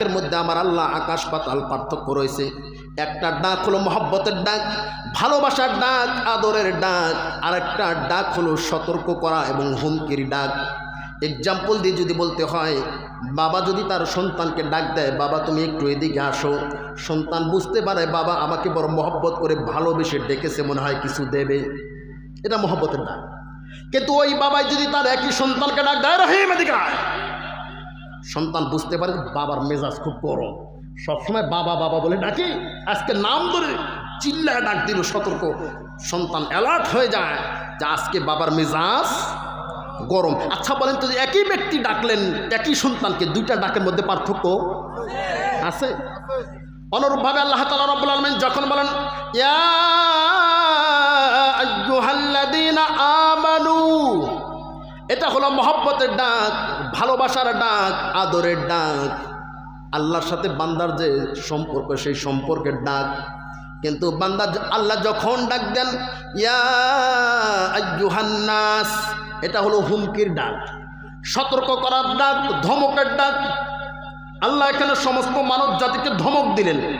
এর মধ্যে আমার আল্লাহ আকাশ পাতাল পার্থক্য রয়েছে। একটা ডাক হলো মহব্বতের ডাক, ভালোবাসার ডাক, আদরের ডাক আর একটা ডাক হলো সতর্ক করা এবং হুমকির ডাক। এক্সাম্পল দিয়ে যদি বলতে হয়, বাবা যদি তার সন্তানকে ডাক দেয়, বাবা, তুমি একটু এদিকে আসো। সন্তান বুঝতে পারে, বাবা আমাকে বড় মহব্বত করে ভালোবেসে ডেকেছে, মনে হয় কিছু দেবে। এটা মহব্বতের ডাক। কিন্তু ওই বাবাই যদি তার একই সন্তানকে ডাক দেয় রহিম এদিকে আয়! সন্তান বুঝতে পারে বাবার মেজাজ খুব গরম সবসময় বাবা বাবা বলে, ডাকি, আজকে নাম ধরে চিল্লায় ডাক দিল, সতর্ক। সন্তান অ্যালার্ট হয়ে যায় যে আজকে বাবার মেজাজ গরম। আচ্ছা বলেন তো একই ব্যক্তি ডাকলেন, একই সন্তানকে দুইটা ডাকের মধ্যে পার্থক্য আছে? অনুরূপভাবে আল্লাহ তালা রব্বুল আলমিন যখন বলেন আমানু, এটা হলো মহব্বতের ডাক। ভালোবাসার ডাক, আদরের ডাক। আল্লাহর সাথে বান্দার যে সম্পর্ক, সেই সম্পর্কের ডাক। কিন্তু বান্দা য- আল্লাহ যখন ডাক দেন, ইয়া আইয়ুহান্নাস এটা হলো হুমকির ডাক। সতর্ক করার ডাক, ধমকের ডাক। আল্লাহ এখানে সমস্ত মানব জাতিকে ধমক দিলেন।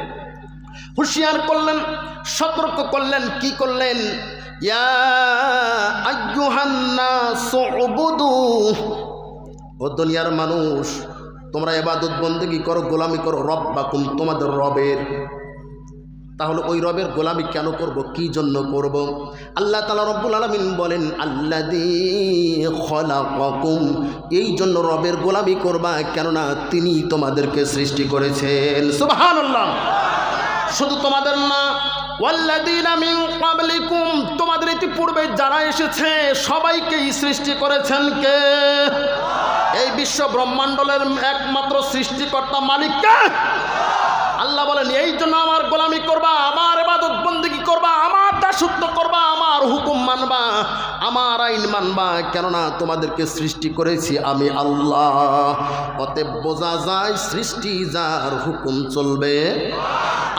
হুঁশিয়ার করলেন, সতর্ক করলেন, কি করলেন? ইয়া আইয়ুহান্নাসু উবুদু। ও দুনিয়ার মানুষ, তোমরা এবাদত বন্দেগি করো, গোলামি করো, রব বাকুম তোমাদের রবের। তাহলে ওই রবের গোলামি কেন করব? কি জন্য করব? আল্লাহ তালা রব্বুল আলমিন বলেন আল্লা আল্লাহ এই জন্য রবের গোলামি করবা, কেননা তিনি তোমাদেরকে সৃষ্টি করেছেন। সুবাহান শুধু তোমাদের না মিন ক্বাবলিকুম। তোমাদের ইতিপূর্বে যারা এসেছে, সবাইকেই সৃষ্টি করেছেন কে? এই বিশ্ব ব্রহ্মাণ্ডলের একমাত্র সৃষ্টিকর্তা মালিক কে? আল্লাহ বলেন, এই জন্য আমার গোলামি করবা, আমার এবাদত বন্দিগি করবা, আমার দাসত্ব করবা, আমার হুকুম মানবা, আমার আইন মানবা। কেননা তোমাদেরকে সৃষ্টি করেছি আমি আল্লাহ। অতএব বোঝা যায় সৃষ্টি যার হুকুম চলবে।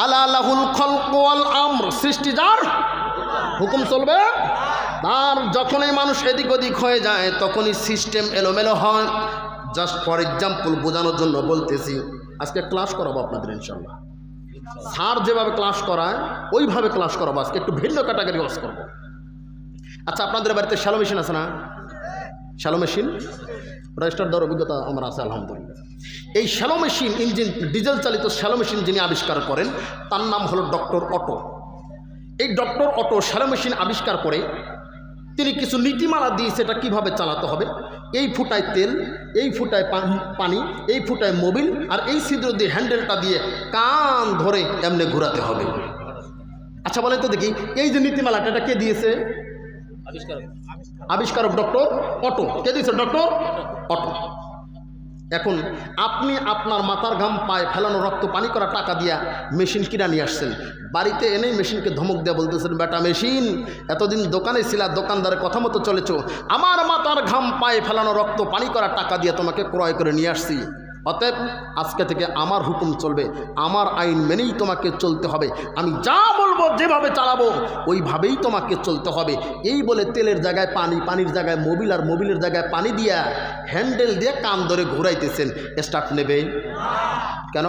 আলা লাহুল খলক ওয়াল আমর, সৃষ্টি যার হুকুম চলবে। তার যখনই মানুষ এদিক ওদিক হয়ে যায়, তখনই সিস্টেম এলোমেলো হয়। জাস্ট ফর এক্সাম্পল বোঝানোর জন্য বলতেছি, আজকে ক্লাস করাবো আপনাদের ইনশাল্লাহ স্যার যেভাবে ক্লাস করায়, ওইভাবে ক্লাস করাবো। আজকে একটু ভিন্ন ক্যাটাগরি ক্লাস করব। আচ্ছা আপনাদের বাড়িতে শ্যালো মেশিন আছে না? শ্যালো মেশিন রেজিস্টার দেওয়ার অভিজ্ঞতা আমার আছে, আলহামদুলিল্লাহ। এই শ্যালো মেশিন ইঞ্জিন ডিজেল চালিত শ্যালো মেশিন যিনি আবিষ্কার করেন, তার নাম হলো ডক্টর অটো এই ডক্টর অটো শ্যালো মেশিন আবিষ্কার করে তিনি কিছু নীতিমালা দিয়ে সেটা কীভাবে চালাতে হবে? এই ফুটায় তেল এই ফুটায় পানি এই ফুটায় মোবিল আর এই ছিদ্র দিয়ে হ্যান্ডেলটা দিয়ে কান ধরে এমনি ঘুরাতে হবে। আচ্ছা বলেন তো দেখি এই যে নীতিমালাটা এটা কে দিয়েছে? আবিষ্কারক। Doctor Otto. কে দিয়েছে? Doctor Otto. এখন আপনি আপনার মাথার ঘাম পায়ে ফেলানো রক্ত পানি করা টাকা দিয়া মেশিন কিনা নিয়ে আসছেন। বাড়িতে এনেই মেশিনকে ধমক দেওয়া বলতেছেন, বেটা মেশিন, এতদিন দোকানে ছিলা, দোকানদারের কথা মতো চলেছ। আমার মাথার ঘাম পায়ে ফেলানো রক্ত পানি করা টাকা দিয়ে তোমাকে ক্রয় করে নিয়ে আসছি। অতএব আজকে থেকে আমার হুকুম চলবে, আমার আইন মেনেই তোমাকে চলতে হবে। আমি যা বলব যেভাবে চালাবো, ওইভাবেই তোমাকে চলতে হবে। এই বলে তেলের জায়গায় পানি, পানির জায়গায় মোবিল আর মোবিলের জায়গায় পানি দিয়া হ্যান্ডেল দিয়ে কান ধরে ঘুরাইতেছেন। স্টার্ট নেবে? কেন?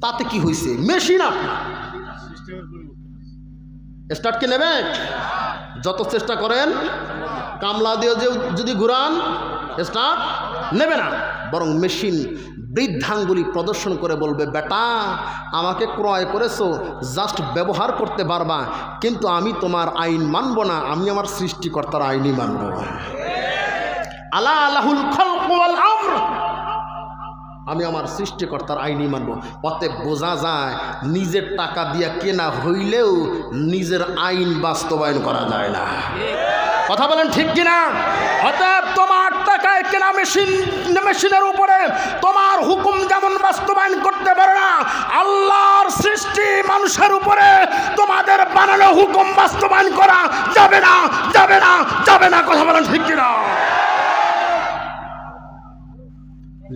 তাতে কি হয়েছে মেশিন আপনার। স্টার্ট কি নেবে? যত চেষ্টা করেন, কামলা দিয়ে যে যদি ঘুরান স্টার্ট নেবে না। বরং মেশিন বৃদ্ধাঙ্গুলি প্রদর্শন করে বলবে, বেটা, আমাকে ক্রয় করেছ, জাস্ট ব্যবহার করতে পারবা, কিন্তু আমি তোমার আইন মানব না, আমি আমার সৃষ্টিকর্তার আইনই মানব। আলা আলাহুল আমি আমার সৃষ্টিকর্তার আইনই মানব। অতএব বোঝা যায়, নিজের টাকা দিয়া কেনা হইলেও নিজের আইন বাস্তবায়ন করা যায় না। কথা বলেন ঠিক কিনা? অতএব তোমার টাকায় কেনা মেশিন, মেশিনের উপরে তোমার হুকুম যেমন বাস্তবায়ন করতে পারে না, আল্লাহর সৃষ্টি মানুষের উপরে তোমাদের বানানো হুকুম বাস্তবায়ন করা যাবে না যাবে না যাবে না, কথা বলেন ঠিক কিনা?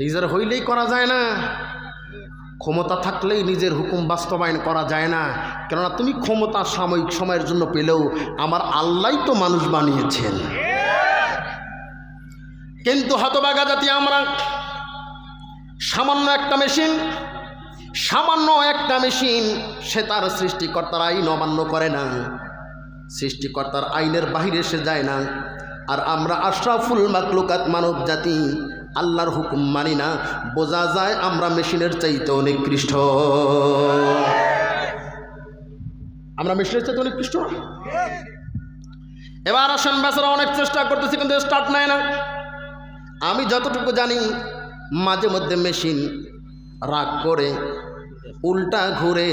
নিজের হইলেই করা যায় না, ক্ষমতা থাকলেই নিজের হুকুম বাস্তবায়ন করা যায় না, কেননা তুমি ক্ষমতা সাময়িক সময়ের জন্য পেলেও আমার আল্লাহ তো মানুষ বানিয়েছেন। কিন্তু হতবাগা জাতি আমরা। সামান্য একটা মেশিন, সামান্য একটা মেশিন সে তার সৃষ্টিকর্তার আইন অমান্য করে না। সৃষ্টিকর্তার আইনের বাহিরে সে যায় না। আর আমরা আশরাফুল মাকলুকাত মানব জাতি, আল্লাহর হুকুম মানি না। বোঝা যায় আমরা মেশিনের চাইতে অনেক কৃষ্ঠ আমরা মেশিনের চাইতে অনেক কৃষ্ঠ না। এবার আসেন বেচারা অনেক চেষ্টা করতেছি, কিন্তু স্টার্ট নেয় না। আমি যতটুকু জানি, মাঝে মধ্যে মেশিন রাগ করে, উল্টা ঘুরে,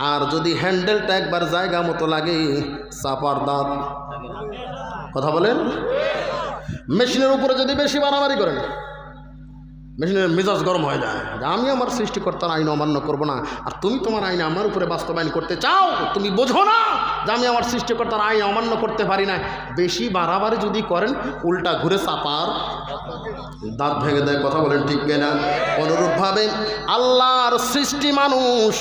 আর যদি হ্যান্ডেলটা একবার জায়গা মতো লাগে, চাপার দাঁত। কথা বলেন? মেশিনের উপরে যদি বেশি মারামারি করেন মেজাজ গরম হয়ে যায়। আমি আমার সৃষ্টিকর্তার আইন অমান্য করব না। আর তুমি তোমার আইন আমার উপরে বাস্তবায়ন করতে চাও, তুমি বোঝো না যে আমি আমার সৃষ্টিকর্তার আইন অমান্য করতে পারি না। বেশি বাড়াবাড়ি যদি করেন, উল্টা ঘুরে চাপার দাঁত ভেঙে দেয়, কথা বলেন ঠিক না অনুরূপভাবে আল্লাহর সৃষ্টি মানুষ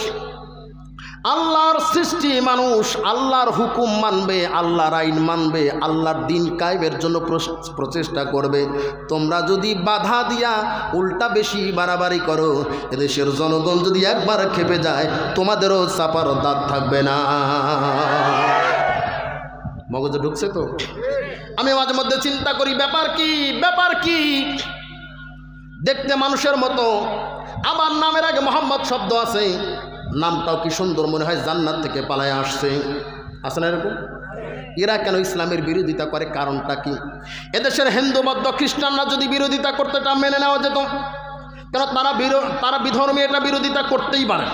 আল্লাহর সৃষ্টি মানুষ, আল্লাহর হুকুম মানবে, আল্লাহর আইন মানবে, আল্লাহর দিন কায়েমের জন্য প্রচেষ্টা করবে। তোমরা যদি বাধা দিয়া উল্টা বেশি বাড়াবাড়ি করো, এদেশের জনগণ যদি একবার খেপে যায়, তোমাদেরও চাপার দাঁত থাকবে না। মগজে ঢুকছে তো? আমি মাঝে মধ্যে চিন্তা করি, ব্যাপার কি ব্যাপার কি? দেখতে মানুষের মতো। আমার নামের আগে মোহাম্মদ শব্দ আছে। নামটাও কি সুন্দর মনে হয় জান্নাত থেকে পালায় আসছে। আছে না এরকম? এরা কেন ইসলামের বিরোধিতা করে কারণটা কি? এদেশের হিন্দু, বৌদ্ধ, খ্রিস্টানরা যদি বিরোধিতা করতে তা মেনে নেওয়া যেত, কেন তারা বিরো, তারা বিধর্মী এটা বিরোধিতা করতেই পারে?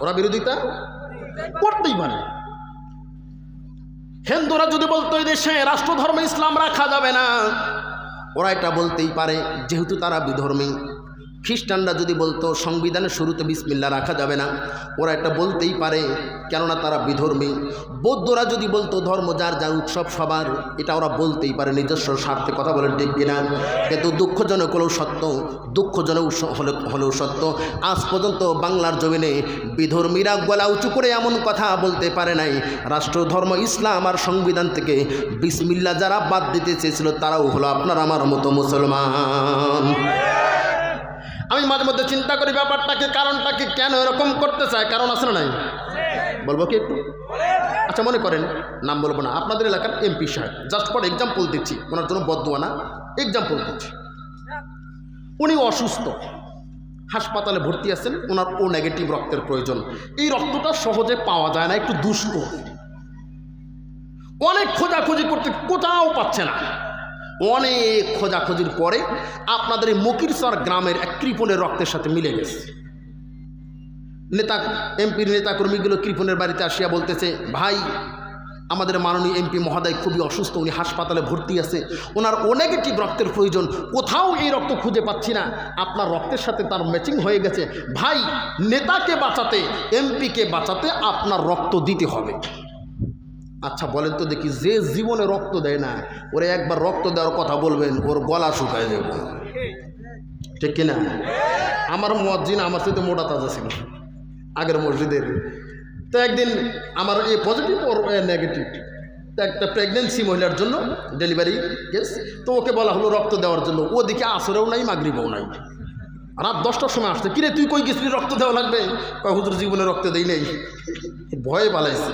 ওরা বিরোধিতা করতেই পারে। হিন্দুরা যদি বলতো এই দেশে রাষ্ট্রধর্ম ইসলাম রাখা যাবে না, ওরা এটা বলতেই পারে, যেহেতু তারা বিধর্মী। খ্রিস্টানরা যদি বলতো, সংবিধানের শুরুতে বিসমিল্লা রাখা যাবে না, ওরা এটা বলতেই পারে, কেননা তারা বিধর্মী। বৌদ্ধরা যদি বলতো, ধর্ম যার যার উৎসব সবার, এটা ওরা বলতেই পারে, নিজস্ব স্বার্থে কথা বলেন, ঠিক কিনা? কিন্তু দুঃখজনক হলেও সত্য, দুঃখজনক হলে হলেও সত্য, আজ পর্যন্ত বাংলার জমিনে বিধর্মীরা গলা উঁচু করে এমন কথা বলতে পারে নাই। রাষ্ট্র, ধর্ম, ইসলাম আর সংবিধান থেকে বিসমিল্লা যারা বাদ দিতে চেয়েছিল, তারাও হলো আপনার আমার মতো মুসলমান। আমি মাঝে মধ্যে চিন্তা করি ব্যাপারটাকে কারণটাকে কেন এরকম করতে চায়, কারণ আছে না নাই? বলব কি একটু? আচ্ছা মনে করেন, নাম বলব না, আপনাদের এলাকার এমপি সাহেব জাস্ট ফর এক্সাম্পল দিচ্ছি, ওনার জন্য বদুয়া না এক্সাম্পল দিচ্ছি। উনি অসুস্থ, হাসপাতালে ভর্তি আছেন, ওনার ও নেগেটিভ রক্তের প্রয়োজন। এই রক্তটা সহজে পাওয়া যায় না, একটু দুষ্কর অনেক খোঁজাখুঁজি করতে কোথাও পাচ্ছে না। অনেক খোঁজাখুঁজির পরে আপনাদের এই মকিরসর গ্রামের এক কৃপণের রক্তের সাথে মিলে গেছে। নেতা, এমপির নেতাকর্মীগুলো কৃপণের বাড়িতে আসিয়া বলতেছে, ভাই, আমাদের মাননীয় এমপি মহোদয় খুবই অসুস্থ, উনি হাসপাতালে ভর্তি আছে। ওনার নেগেটিভ রক্তের প্রয়োজন, কোথাও এই রক্ত খুঁজে পাচ্ছি না। আপনার রক্তের সাথে তার ম্যাচিং হয়ে গেছে। ভাই, নেতাকে বাঁচাতে, এমপিকে বাঁচাতে আপনার রক্ত দিতে হবে। আচ্ছা বলেন তো দেখি, যে জীবনে রক্ত দেয় না, ওরে একবার রক্ত দেওয়ার কথা বলবেন, ওর গলা শুকায় যাবে। ঠিক কিনা? আমার মসজিদ আমার সাথে মোটা তাজা ছিল, আগের মসজিদের। তো একদিন আমার এ পজিটিভ ওর নেগেটিভ একটা প্রেগনেন্সি মহিলার জন্য ডেলিভারি কেস তো ওকে বলা হলো রক্ত দেওয়ার জন্য। ওদিকে আসরেও নাই, মাগরিবও নাই। রাত দশটার সময় আসছে, কিরে, তুই কই গেছিলি? রক্ত দেওয়া লাগবে? হুজুর, জীবনে রক্ত দেই নেই। ভয়ে পালাইছি।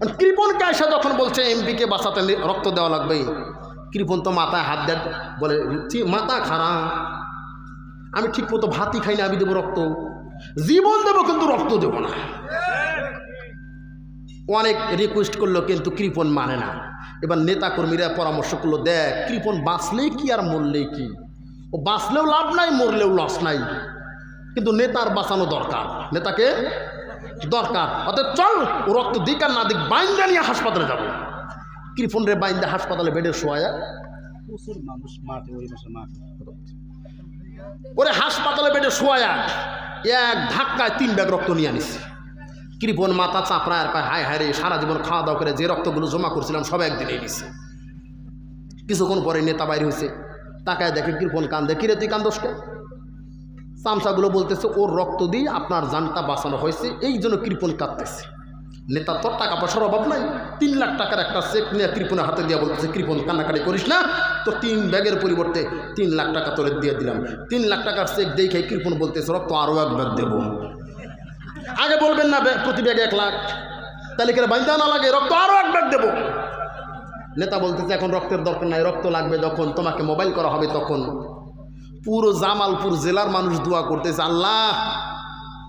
কৃপন কায়সা যখন বলছে এমপিকে বাঁচাতে রক্ত দেওয়া লাগবে। কৃপন তো মাথায় হাত দেন বলে "ছি, মাথা খারাপ। আমি ঠিক মতো ভাতই খাই না আমি দেবো রক্ত। জীবন দেবো কিন্তু রক্ত দেবো না। অনেক রিকোয়েস্ট করল কিন্তু কৃপন মানে না। এবার নেতাকর্মীরা পরামর্শ করল দেখ কৃপন বাঁচলেই কি আর মরলেই কি? ও বাঁচলেও লাভ নাই মরলেও লস নাই। কিন্তু নেতার বাঁচানো দরকার। নেতাকে দরকার। অতএব চল রক্ত দিক আর না দিক, বাইন্দা নিয়ে হাসপাতালে যাব। কৃপন রে বাইন্দা হাসপাতালে বেডে শোয়া প্রচুর মানুষ মাঠে, ওই মাসে ওরে হাসপাতালে বেডে শোয়া এক ধাক্কায় তিন ব্যাগ রক্ত নিয়ে আনিস কৃপন মাথা চাপড়া আর পায় হায় হায় রে, সারা জীবন খাওয়া দাওয়া করে যে রক্তগুলো জমা করছিলাম, সব একদিনে নিছে। কিছুক্ষণ পরে নেতা বাইরে হয়েছে তাকায় দেখে কৃপন কান্দে কিরে তুই কান্দোসকে চামচাগুলো বলতেছে, ওর রক্ত দিয়ে আপনার জানটা বাঁচানো হয়েছে, এই জন্য কৃপন কাঁদতেছে। নেতা, তোর টাকা পয়সার অভাব নাই, তিন লাখ টাকার একটা চেক নিয়ে কৃপনের হাতে দিয়ে বলতেছে কৃপন কান্নাকাটি করিস না তো তিন ব্যাগের পরিবর্তে তিন লাখ টাকা তোরে দিয়ে দিলাম। তিন লাখ টাকার চেক দেখে কৃপন বলতেছে, রক্ত আরও এক ব্যাগ দেবো। আগে বলবেন না প্রতি ব্যাগে এক লাখ। তাহলে কেন বাইন্দা না লাগে? রক্ত আরও এক ব্যাগ দেবো। নেতা বলতেছে, এখন রক্তের দরকার নাই, রক্ত লাগবে যখন তোমাকে মোবাইল করা হবে তখন। পুরো জামালপুর জেলার মানুষ দোয়া করতেছে, আল্লাহ,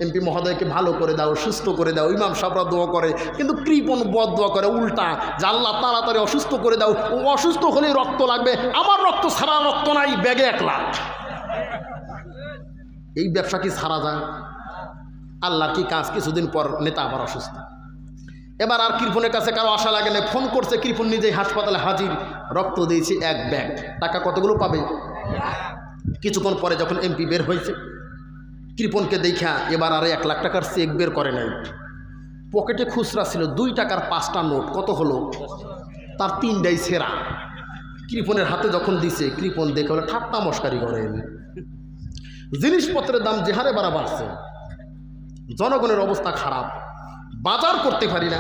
এমপি মহোদয়কে ভালো করে দাও, সুস্থ করে দাও, ইমাম সাহরা দোয়া করে, কিন্তু কৃপণ বদ দোয়া করে, উল্টা, যে আল্লাহ তাড়াতাড়ি অসুস্থ করে দাও, ও অসুস্থ হলেই রক্ত লাগবে, আমার রক্ত সারা রক্ত নাই, ব্যাগে এক লাখ। এই ব্যবসা কি ছাড়া যায়? আল্লাহর কি কাজ কিছুদিন পর নেতা আবার অসুস্থ। এবার আর কৃপনের কাছে কারও আশা লাগে না, ফোন করছে কৃপন নিজেই হাসপাতালে হাজির, রক্ত দিয়েছে এক ব্যাগ, টাকা কতগুলো পাবে? কিছুক্ষণ পরে যখন এমপি বের হয়েছে কৃপনকে দেখা এবার আর এক লাখ টাকার চেক বের করে নাই। পকেটে খুচরা ছিল দুই টাকার পাঁচটা নোট, কত হলো? তার তিনটাই সেরা। কৃপনের হাতে যখন দিছে কৃপন দেখে বলে ঠাট্টা মস্কারি করেন। জিনিসপত্রের দাম যে হারে বাড়া বাড়ছে। জনগণের অবস্থা খারাপ। বাজার করতে পারি না।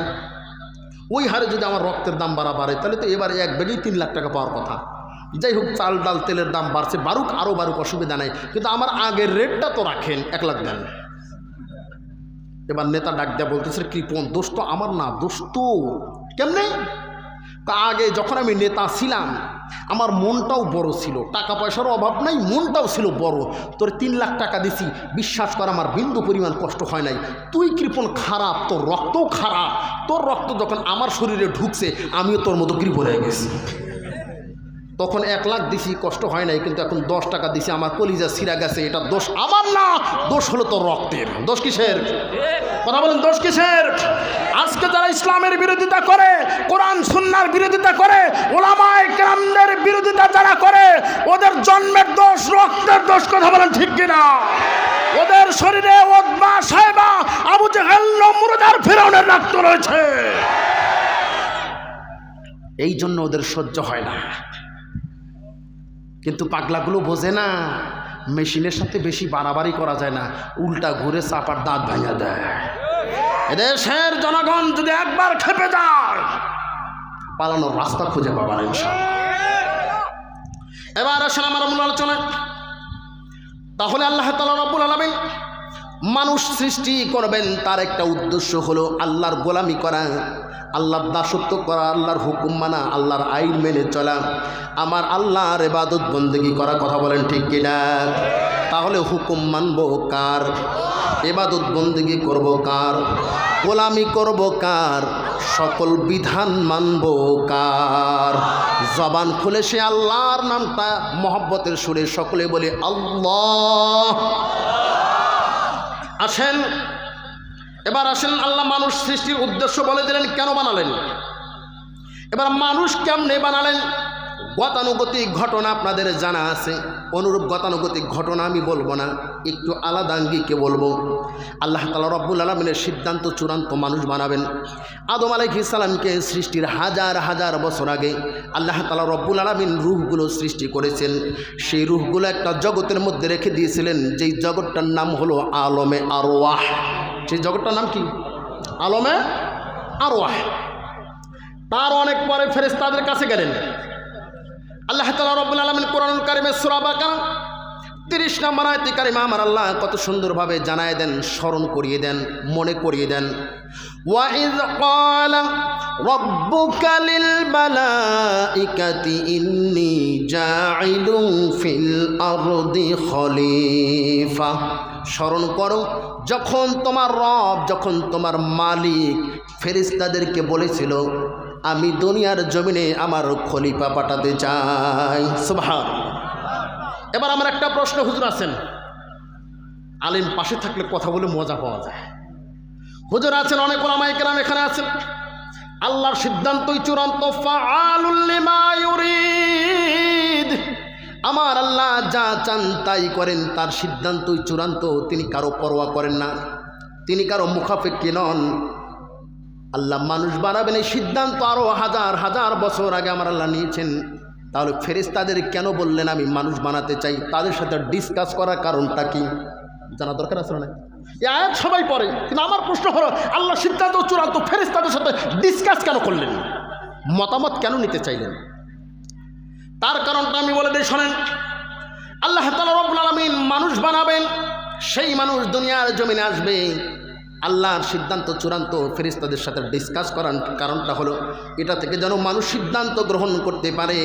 ওই হারে যদি আমার রক্তের দাম বাড়া বাড়ে, তাহলে তো এবারে এক ব্যাগেই তিন লাখ টাকা পাওয়ার কথা। যাই হোক, চাল, ডাল, তেলের দাম বাড়ছে। বারুক আরও বারুক, অসুবিধা নাই। কিন্তু আমার আগের রেটটা তো রাখেন, এক লাখ দেন। এবার নেতা ডাক দেয়া বলতেছে, কৃপন, দোষ তো আমার না, দোষ তো কেমনে? তা আগে যখন আমি নেতা ছিলাম, আমার মনটাও বড় ছিল। টাকা পয়সারও অভাব নাই, মনটাও ছিল বড়। তোর তিন লাখ টাকা দিছি, বিশ্বাস কর, আমার বিন্দু পরিমাণ কষ্ট হয় নাই। তুই কৃপণ খারাপ, তোর রক্তও খারাপ। তোর রক্ত যখন আমার শরীরে ঢুকছে, আমিও তোর মতো কৃপণ হয়ে গেছি। তখন এক লাখ দিছি, কষ্ট হয় নাই, কিন্তু এখন দশ টাকা দিছি, আমার কলিজা সিরা গেছে, এটা দোষ আমার না, দোষ হলো তোর রক্তের। দোষ কিসের? কথা বলেন, দোষ কিসের? আজকে যারা ইসলামের বিরোধিতা করে, কোরআন, সুন্নার বিরোধিতা করে, ওলামায় গ্রামদের বিরোধিতা যারা করে, ওদের জন্মের দোষ, রক্তের দোষ, কথা বলেন ঠিক কিনা? ওদের শরীরে ওদমা সাহেবা আবু জেহেল নমরুদার ফেরাউনের রক্ত রয়েছে। এই জন্য ওদের সহ্য হয় না। কিন্তু পাগলাগুলো বোঝে না। মেশিনের সাথে বেশি বাড়াবাড়ি করা যায় না। উল্টা ঘুরে চাপার দাঁত ভাঙা দেয়। এদেশের জনগণ যদি একবার খেপে যায়, পালানোর রাস্তা খুঁজে পাবার এবার আসেন আমার মূল আলোচনা তাহলে আল্লাহ তালা রব্বুল আলমিন মানুষ সৃষ্টি করবেন, তার একটা উদ্দেশ্য হলো আল্লাহর গোলামি করা। আল্লাহর দাসত্ব করা, আল্লাহর হুকুম মানা, আল্লাহর আইন মেনে চলা, আমার আল্লাহর এবাদত বন্দেগি করা কথা বলেন ঠিক কিনা? তাহলে হুকুম মানব কার? এবাদত বন্দেগি করব কার? গোলামি করব কার? সকল বিধান মানব কার? জবান খুলে সে আল্লাহর নামটা মহব্বতের সুরে সকলে বলে, আল্লাহ। আসেন এবার আসেন, আল্লাহ মানুষ সৃষ্টির উদ্দেশ্য বলে দিলেন, কেন বানালেন? এবার মানুষ কেমনে বানালেন? গতানুগতিক ঘটনা আপনাদের জানা আছে। অনুরূপ গতানুগতিক ঘটনা আমি বলব না, একটু আলাদা আঙ্গিকে বলব। আল্লাহ তালা রব্বুল আলমিনের সিদ্ধান্ত চূড়ান্ত মানুষ বানাবেন। আদম আলাইহি সালামকে সৃষ্টির হাজার হাজার বছর আগে আল্লাহ তালা রব্বুল আলমিন রুহগুলো সৃষ্টি করেছেন। সেই রুহগুলো একটা জগতের মধ্যে রেখে দিয়েছিলেন, যেই জগৎটার নাম হলো আলমে আরওয়াহ। সেই জগৎটার নাম কি আলমে আরওয়াহ তার অনেক পরে ফেরেস্তাদের কাছে গেলেন আল্লাহ তালা রব্বুল আলমিন কোরআন কারিমে সুরাবাকা তিরিশ নম্বর আয়তি কারিমা আমার আল্লাহ কত সুন্দরভাবে জানায় দেন স্মরণ করিয়ে দেন মনে করিয়ে দেন ওয়াইদ قال ربك للملائكة إني جاعل في الأرض خليفة স্মরণ করো, যখন তোমার রব, যখন তোমার মালিক ফেরিস্তাদেরকে বলেছিল, আমি দুনিয়ার জমিনে আমার খলিফা পাঠাতে চাই। সুবহান এবার আমার একটা প্রশ্ন হুজুর আছেন। আলিম পাশে থাকলে কথা বলে মজা পাওয়া যায়। হুজুর আছেন, অনেক ওলামাই কেরাম এখানে আছেন। আল্লাহর সিদ্ধান্তই চূড়ান্ত। ফাআলুল লিমা যা চান তাই করেন, তার সিদ্ধান্তই চূড়ান্ত। তিনি কারও পরোয়া করেন না, তিনি কারও মুখাপেক্ষী নন। আল্লাহ মানুষ বানাবেন এই সিদ্ধান্ত আরও হাজার হাজার বছর আগে আমার আল্লাহ নিয়েছেন। তাহলে ফেরেশতাদের কেন বললেন আমি মানুষ বানাতে চাই? তাদের সাথে ডিসকাস করার কারণটা কি? জানা দরকার আছে না আয়াত সবাই পড়ে, কিন্তু আমার প্রশ্ন হলো, আল্লাহ সিদ্ধান্ত চূড়ান্ত ফেরেস তাদের সাথে ডিসকাস কেন করলেন? মতামত কেন নিতে চাইলেন? তার কারণটা আমি বলে দিই, শোনেন। আল্লাহ তালা রব্বুল আলমিন মানুষ বানাবেন, সেই মানুষ দুনিয়ার জমিনে আসবে। আল্লাহর সিদ্ধান্ত চূড়ান্ত ফেরিস্তাদের সাথে ডিসকাস করার কারণটা হলো, এটা থেকে যেন মানুষ সিদ্ধান্ত গ্রহণ করতে পারে।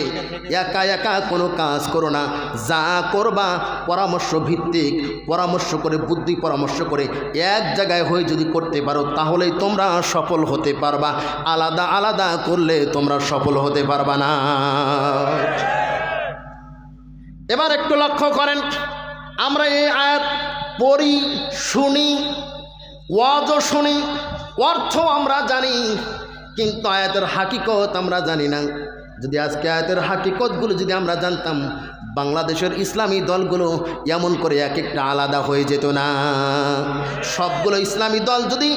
একা একা কোনো কাজ করো না, যা করবা পরামর্শ ভিত্তিক, পরামর্শ করে, বুদ্ধি পরামর্শ করে এক জায়গায় হয়ে যদি করতে পারো, তাহলেই তোমরা সফল হতে পারবা। আলাদা আলাদা করলে তোমরা সফল হতে পারবা না। এবার একটু লক্ষ্য করেন, আমরা এই আয়াত পড়ি, শুনি, ওয়াজও শুনি অর্থ আমরা জানি, কিন্তু আয়াতের হাকিকত আমরা জানি না। যদি আজকে আয়াতের হাকিকতগুলো যদি আমরা জানতাম বাংলাদেশের ইসলামী দলগুলো এমন করে এক একটা আলাদা হয়ে যেত না। সবগুলো ইসলামী দল যদি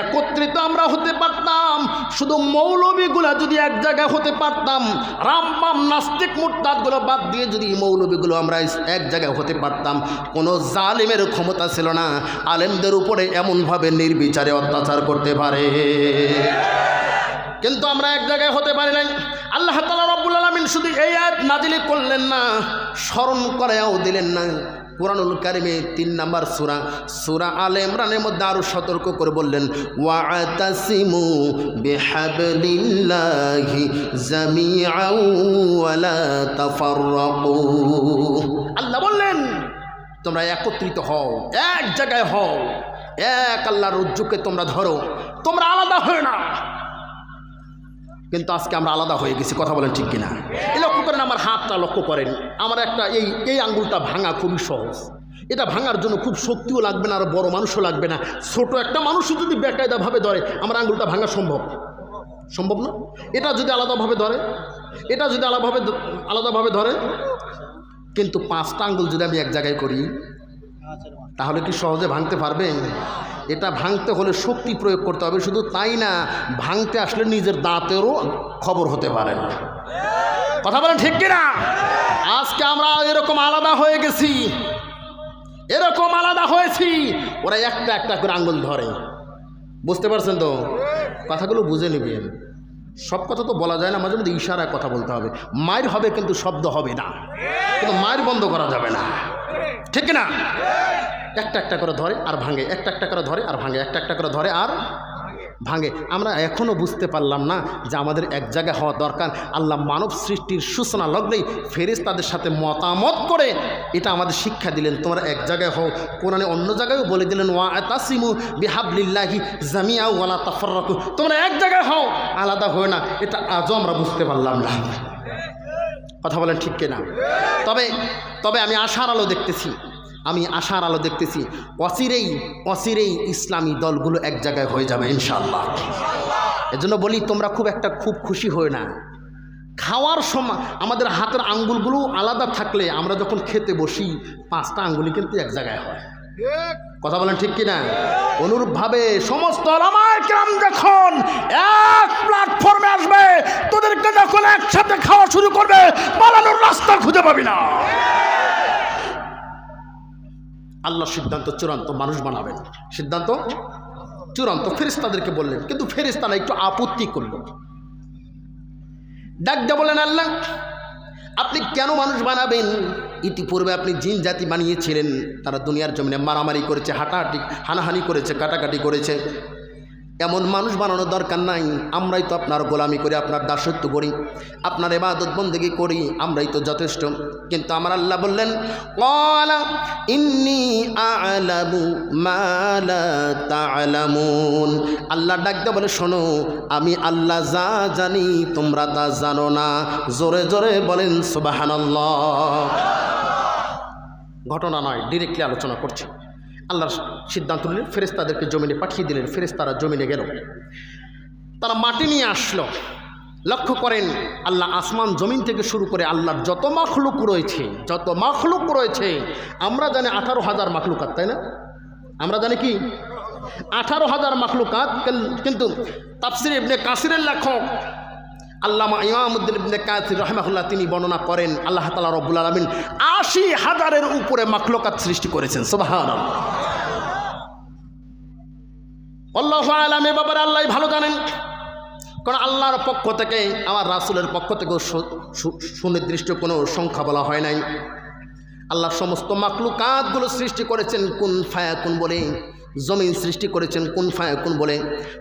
একত্রিত আমরা হতে পারতাম, শুধু মৌলবীগুলা যদি এক জায়গায় হতে পারতাম রামবাম নাস্তিক মুরতাদগুলো বাদ দিয়ে যদি মৌলবীগুলো আমরা এক জায়গায় হতে পারতাম, কোনো জালিমের ক্ষমতা ছিল না। আলেমদের উপরে এমনভাবে নির্বিচারে অত্যাচার করতে পারে। কিন্তু আমরা এক জায়গায় হতে পারি নাই। আল্লাহ তালা রব্বুল আলমিন শুধু এই আয়াত নাজিলি করলেন না, স্মরণ করেও দিলেন না। কোরআনুল কারিমে তিন নাম্বার সুরা সুরা আলে ইমরানের মধ্যে আরও সতর্ক করে বললেন আল্লাহ বললেন, তোমরা একত্রিত হও, এক জায়গায় হও। এক আল্লাহর রজ্জুকে তোমরা ধরো, তোমরা আলাদা হয়ে না কিন্তু আজকে আমরা আলাদা হয়ে গেছি, কথা বলেন ঠিক কিনা? এই লক্ষ্য করেন আমার হাতটা লক্ষ্য করেন। আমার একটা এই এই আঙ্গুলটা ভাঙা খুবই সহজ। এটা ভাঙার জন্য খুব শক্তিও লাগবে না, আর বড় মানুষও লাগবে না। ছোট একটা মানুষও যদি বেকায়দাভাবে ধরে, আমার আঙ্গুলটা ভাঙা সম্ভব? সম্ভব না? এটা যদি আলাদাভাবে ধরে, এটা যদি আলাদাভাবে আলাদাভাবে ধরে, কিন্তু পাঁচটা আঙ্গুল যদি আমি এক জায়গায় করি, তাহলে কি সহজে ভাঙতে পারবেন? এটা ভাঙতে হলে শক্তি প্রয়োগ করতে হবে। শুধু তাই না, ভাঙতে আসলে নিজের দাঁতেরও খবর হতে পারে না। কথা বলেন ঠিক কিনা? আজকে আমরা এরকম আলাদা হয়ে গেছি। এরকম আলাদা হয়েছি, ওরা একটা একটা করে আঙ্গুল ধরে। বুঝতে পারছেন তো? কথাগুলো বুঝে নেবেন। সব কথা তো বলা যায় না, মাঝে মধ্যে ইশারায় কথা বলতে হবে। মায়ের হবে কিন্তু শব্দ হবে না। কিন্তু মায়ের বন্ধ করা যাবে না। ঠিক না একটা একটা করে ধরে আর ভাঙে, একটা একটা করে ধরে আর ভাঙে, একটা একটা করে ধরে আর ভাঙে। আমরা এখনও বুঝতে পারলাম না যে আমাদের এক জায়গায় হওয়া দরকার। আল্লাহ মানব সৃষ্টির সূচনা লগ্নেই ফেরেস তাদের সাথে মতামত করে এটা আমাদের শিক্ষা দিলেন। তোমরা এক জায়গায় হও, কোরআনে অন্য জায়গায়ও বলে দিলেন, ওয়া তাসিমু বিহাবলিল্লাহি জামিয়া ওয়ালা তাফাররাকু। তোমরা এক জায়গায় হও, আলাদা হয়ে না। এটা আজও আমরা বুঝতে পারলাম না। কথা বলেন ঠিক কিনা? তবে তবে আমি আশার আলো দেখতেছি। আমি আশার আলো দেখতেছি। অচিরেই অচিরেই ইসলামী দলগুলো এক জায়গায় হয়ে যাবে ইনশাল্লাহ এজন্য বলি, তোমরা খুব একটা খুব খুশি হয়ে না। খাওয়ার সময় আমাদের হাতের আঙ্গুলগুলো আলাদা থাকলে আমরা যখন খেতে বসি, পাঁচটা আঙ্গুলি কিন্তু এক জায়গায় হয়। কথা বলেন ঠিক কিনা? অনুরূপভাবে সমস্ত যখন এক প্ল্যাটফর্মে আসবে, তোদেরকে যখন একসাথে খাওয়া শুরু করবে পালানোর রাস্তা খুঁজে পাবি না। আল্লাহ সিদ্ধান্ত চূড়ান্ত মানুষ বানাবেন সিদ্ধান্ত চূড়ান্ত ফেরিস্তাদেরকে বললেন। কিন্তু ফেরিস্তারা একটু আপত্তি করল। ডাক দিয়ে বলেন আল্লাহ, আপনি কেন মানুষ বানাবেন? ইতিপূর্বে আপনি জিন জাতি বানিয়েছিলেন। তারা দুনিয়ার জমিনে মারামারি করেছে, হাঁটাহাঁটি, হানাহানি করেছে, কাটাকাটি করেছে। এমন মানুষ বানানোর দরকার নাই। আমরাই তো আপনার গোলামি করি, আপনার দাসত্ব করি, আপনার এবাদত বন্দেগি করি, আমরাই তো যথেষ্ট। কিন্তু আমার আল্লাহ বললেন, "ক্বালা ইন্নী আল্লাহ ডাকতে বলে, শোনো, আমি আল্লাহ যা জানি, তোমরা তা জানো না। জোরে জোরে বলেন, সুবহানাল্লাহ। ঘটনা নয় ডিরেক্টলি আলোচনা করছি। আল্লাহর সিদ্ধান্ত নিলেন ফেরেস্তাদেরকে জমিনে পাঠিয়ে দিলেন ফেরেস্তারা জমিনে গেল। তারা মাটি নিয়ে আসলো। লক্ষ্য করেন, আল্লাহ আসমান জমিন থেকে শুরু করে আল্লাহর যত মাখলুক রয়েছে, যত মাখলুক রয়েছে, আমরা জানি আঠারো হাজার মাখলুকাত, তাই না? আমরা জানি কি? আঠারো হাজার মাখলুকাত, কিন্তু তাফসির ইবনে কাসিরের লেখক আল্লামা ইমামুদ্দিন ইবনে কাসির রহমাহুল্লাহ তিনি বর্ণনা করেন, আল্লাহ তালা রব্বুল আলমিন আশি হাজারের উপরে মাখলুকাত সৃষ্টি করেছেন। সুবাহান আল্লাহ এ ব্যাপারে আল্লাহ ভালো জানেন। কারণ আল্লাহর পক্ষ থেকে, আমার রাসুলের পক্ষ থেকেও সুনির্দিষ্ট কোনো সংখ্যা বলা হয় নাই। আল্লাহ সমস্ত মাকলুকাতগুলো সৃষ্টি করেছেন, কোন ফায়াকুন বলে। জমিন সৃষ্টি করেছেন কোন ফায়াকুন বলে?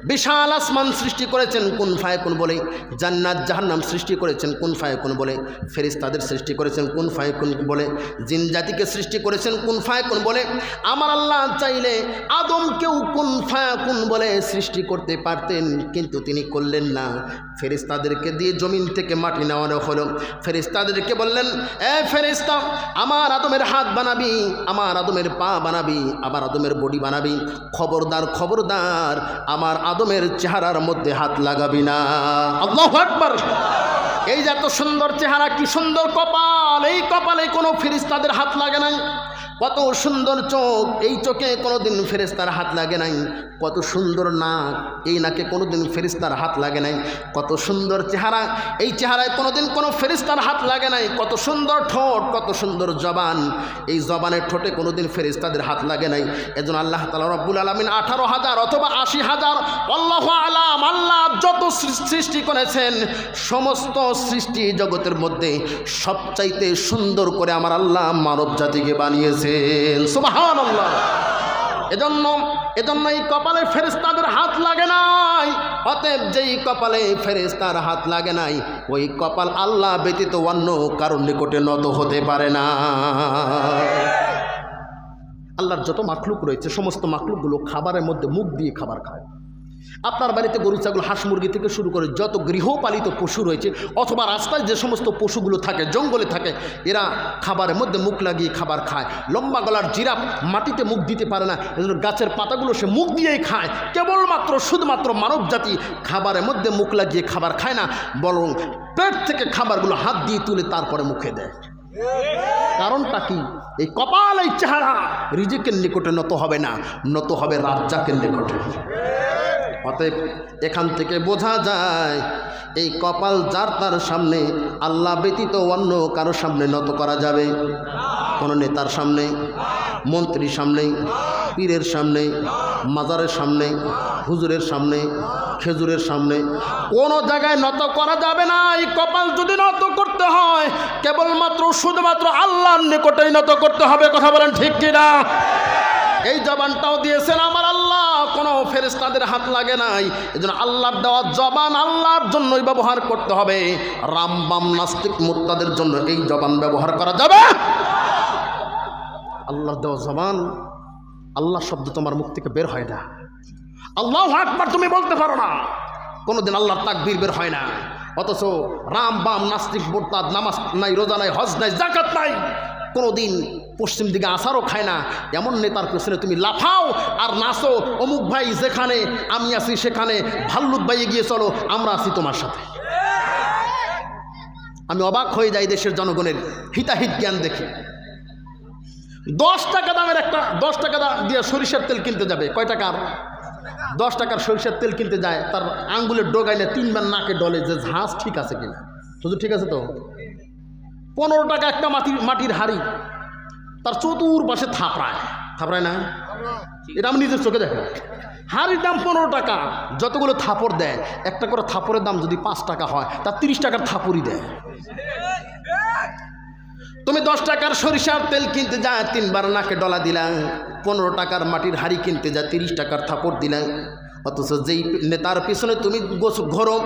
বিশাল আসমান সৃষ্টি করেছেন কোন ফায়াকুন বলে? জান্নাত, জাহান্নাম সৃষ্টি করেছেন কোন ফায়াকুন বলে? ফেরিস্তাদের সৃষ্টি করেছেন কোন ফায়াকুন বলে? জিন জাতিকে সৃষ্টি করেছেন কোন ফায়াকুন বলে? আমার আল্লাহ চাইলে আদমকেও কোন ফায়াকুন বলে সৃষ্টি করতে পারতেন, কিন্তু তিনি করলেন না। ফেরিস্তাদেরকে দিয়ে জমিন থেকে মাটি নেওয়ানো হলো। ফেরিস্তাদেরকে বললেন, এ ফেরিস্তা, আমার আদমের হাত বানাবি, আমার আদমের পা বানাবি আমার আদমের বডি বানাবি। খবরদার খবরদার, আমার আদমের চেহারার মধ্যে হাত লাগাবি না। আল্লাহ এই যে এত সুন্দর চেহারা, কি সুন্দর কপাল। এই কপালে কোনো ফেরিস্তাদের হাত লাগে নাই। কত সুন্দর চোখ। এই চোখে কোনোদিন ফেরেস্তার হাত লাগে নাই। কত সুন্দর নাক, এই নাকে কোনোদিন ফেরিস্তার হাত লাগে নাই। কত সুন্দর চেহারা, এই চেহারায় কোনোদিন কোনো ফেরিস্তার হাত লাগে নাই। কত সুন্দর ঠোঁট, কত সুন্দর জবান, এই জবানের ঠোঁটে কোনোদিন ফেরিস্তাদের হাত লাগে নাই। এজন্য আল্লাহ তালা রব্বুল আলমিন আঠারো হাজার অথবা আশি হাজার, আল্লাহ আলাম, আল্লাহ যত সৃষ্টি করেছেন, সমস্ত সৃষ্টি জগতের মধ্যে সবচাইতে সুন্দর করে আমার আল্লাহ মানব জাতিকে বানিয়েছেন। সুবাহান আল্লাহ এজন্য এজন্য এই কপালে ফেরেস্তাদের হাত লাগে নাই। অতএব যেই কপালে ফেরেস্তার হাত লাগে নাই, ওই কপাল আল্লাহ ব্যতীত অন্য কারোর নিকটে নত হতে পারে না। আল্লাহর যত মাখলুক রয়েছে, সমস্ত মাখলুকগুলো খাবারের মধ্যে মুখ দিয়ে খাবার খায়। আপনার বাড়িতে গরু, ছাগল, হাঁস, মুরগি থেকে শুরু করে যত গৃহপালিত পশু রয়েছে অথবা রাস্তায় যে সমস্ত পশুগুলো থাকে, জঙ্গলে থাকে, এরা খাবারের মধ্যে মুখ লাগিয়ে খাবার খায়। লম্বা গলার জিরাফ মাটিতে মুখ দিতে পারে না গাছের পাতাগুলো সে মুখ দিয়েই খায়। কেবলমাত্র, শুধুমাত্র মানব জাতি খাবারের মধ্যে মুখ লাগিয়ে খাবার খায় না, বরং পেট থেকে খাবারগুলো হাত দিয়ে তুলে তারপরে মুখে দেয়। কারণটা কি? এই কপাল, এই চেহারা রিজিকের নিকটে নত হবে না, নত হবে রাজ্জাকের নিকটে। অতএব এখান থেকে বোঝা যায়, এই কপাল যার তার সামনে, আল্লাহ ব্যতীত অন্য কারও সামনে নত করা যাবে। কোনো নেতার সামনে, মন্ত্রীর সামনে, পীরের সামনে, মাজারের সামনে, হুজুরের সামনে, খেজুরের সামনে, কোনো জায়গায় নত করা যাবে না। এই কপাল যদি নত করতে হয়, কেবলমাত্র, শুধুমাত্র আল্লাহর নিকটেই নত করতে হবে। কথা বলেন ঠিক কিনা? এই জবানটাও দিয়েছেন আমার আল্লাহ ফেরেস্তাদের হাত লাগে নাই। এই জন্য আল্লাহর দেওয়া জবান আল্লাহর জন্যই ব্যবহার করতে হবে। রাম বাম নাস্তিক মুক্তাদের জন্য এই জবান ব্যবহার করা যাবে। আল্লাহর দেওয়া জবান আল্লাহ শব্দ তোমার মুখ থেকে বের হয় না। আল্লাহ আকবার, তুমি বলতে পারো না। কোনোদিন আল্লাহর তাকবীর বের হয় না। অথচ রাম বাম নাস্তিক বোরতাদ নামাজ নাই, রোজা নাই, হজ নাই জাকাত নাই। কোনোদিন পশ্চিম দিকে আসারও খায় না। এমন নেতার পেছনে তুমি লাফাও আর নাচো, অমুক ভাই যেখানে, আমি আছি সেখানে, ভাল্লুক ভাইয়ে গিয়ে চলো, আমরা আছি তোমার সাথে। আমি অবাক হয়ে যাই দেশের জনগণের হিতাহিত জ্ঞান দেখে। দশ টাকা দামের একটা, দশ টাকা দিয়ে সরিষার তেল কিনতে যাবে। কয় টাকার দশ টাকার সরিষার তেল কিনতে যায়, তার আঙ্গুলের ডোগাইলে তিনবার নাকে ডলে যে ঝাঁস ঠিক আছে কিনা। শুধু ঠিক আছে তো? পনেরো টাকা একটা মাটির মাটির হাড়ি, তার চতুর পাশে থাপড়ায়। থাপড়ায় না? এটা আমি নিজের চোখে দেখো হাড়ির দাম পনেরো টাকা, যতগুলো থাপড় দেয়, একটা করে থাপড়ের দাম যদি পাঁচ টাকা হয় তার তিরিশ টাকার থাপড়ই দেয়। তুমি দশ টাকার সরিষার তেল কিনতে যা তিনবার নাকে ডলা দিলা, পনেরো টাকার মাটির হাড়ি কিনতে যা তিরিশ টাকার থাপড় দিলা। অথচ যেই নেতার পিছনে তুমি গোস ঘোরো,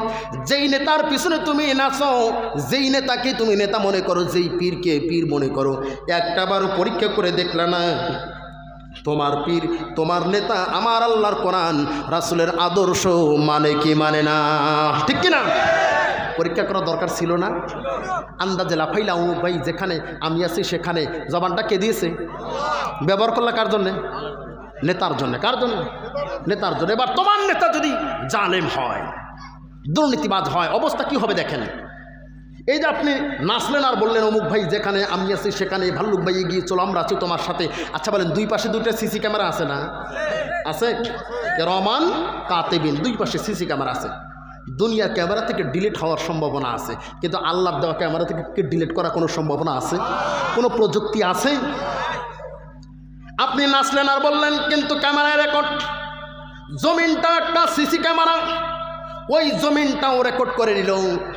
যেই নেতার পিছনে তুমি নাচো, যেই নেতাকে তুমি নেতা মনে করো, যেই পীরকে পীর মনে করো একটাবার পরীক্ষা করে দেখলা না? তোমার পীর, তোমার নেতা আমার আল্লাহর কোরআন, রাসুলের আদর্শ মানে কি মানে না? ঠিক কিনা পরীক্ষা করা দরকার ছিল না? আন্দাজে লাফাইলা, ও ভাই যেখানে আমি আছি সেখানে জবানটা কে দিয়েছে? ব্যবহার করলা কার জন্যে? নেতার জন্য, কার জন্য? নেতার জন্য। এবার তোমার নেতা যদি জালেম হয়, দুর্নীতিবাজ হয়, অবস্থা কি হবে দেখেন? এই যে আপনি নাচলেন আর বললেন, অমুক ভাই যেখানে আমি আছি, সেখানে ভাল্লুক ভাই গিয়ে চলো, আমরা আছি তোমার সাথে। আচ্ছা বলেন, দুই পাশে দুইটা সিসি ক্যামেরা আছে না? আছে? রমান কাতেবিন, দুই পাশে সিসি ক্যামেরা আছে। দুনিয়ার ক্যামেরা থেকে ডিলিট হওয়ার সম্ভাবনা আছে। কিন্তু আল্লাহর দেওয়া ক্যামেরা থেকে ডিলিট করার কোনো সম্ভাবনা আছে? কোনো প্রযুক্তি আছে? আপনি নাচলেন আর বললেন কিন্তু ক্যামেরায় রেকর্ড জমিনটা একটা সিসি ক্যামেরা ওই জমিনটাও রেকর্ড করে নিল।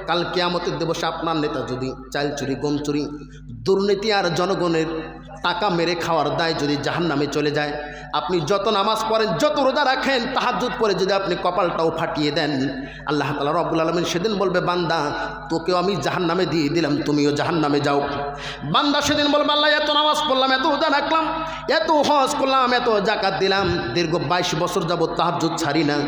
কাল কেয়ামতের দিবসে আপনার নেতা যদি চাল চুরি, গম চুরি, দুর্নীতি আর জনগণের টাকা মেরে খাওয়ার দায় যদি জাহান নামে চলে যায়, আপনি যত নামাজ পড়েন, যত রোজা রাখেন তাহাজুদ করে যদি আপনি কপালটাও ফাটিয়ে দেন, আল্লাহ তালা রব্বুল আলমিন সেদিন বলবে, বান্দা, তোকেও আমি জাহান নামে দিয়ে দিলাম, তুমিও জাহান নামে যাও। বান্দা সেদিন বলবে, আল্লাহ, এত নামাজ পড়লাম, এত রোজা রাখলাম, এত হজ করলাম, এত জাকাত দিলাম, দীর্ঘ বাইশ বছর যাবৎ তাহাজুদ ছাড়ি না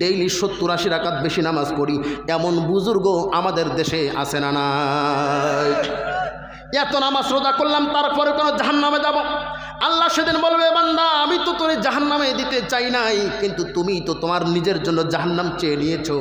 ডেইলি সত্তর আশি রাকাত বেশি নামাজ পড়ি। এমন বুজুর্গ আমাদের দেশে আছে না না এত নামাজ রোজা করলাম, তারপরে কোনো জাহান নামে যাব? আল্লাহ সেদিন বলবে, বান্দা, আমি তো তোর জাহান নামে দিতে চাই নাই, কিন্তু তুমি তো তোমার নিজের জন্য জাহান্নাম চেয়ে নিয়েছো।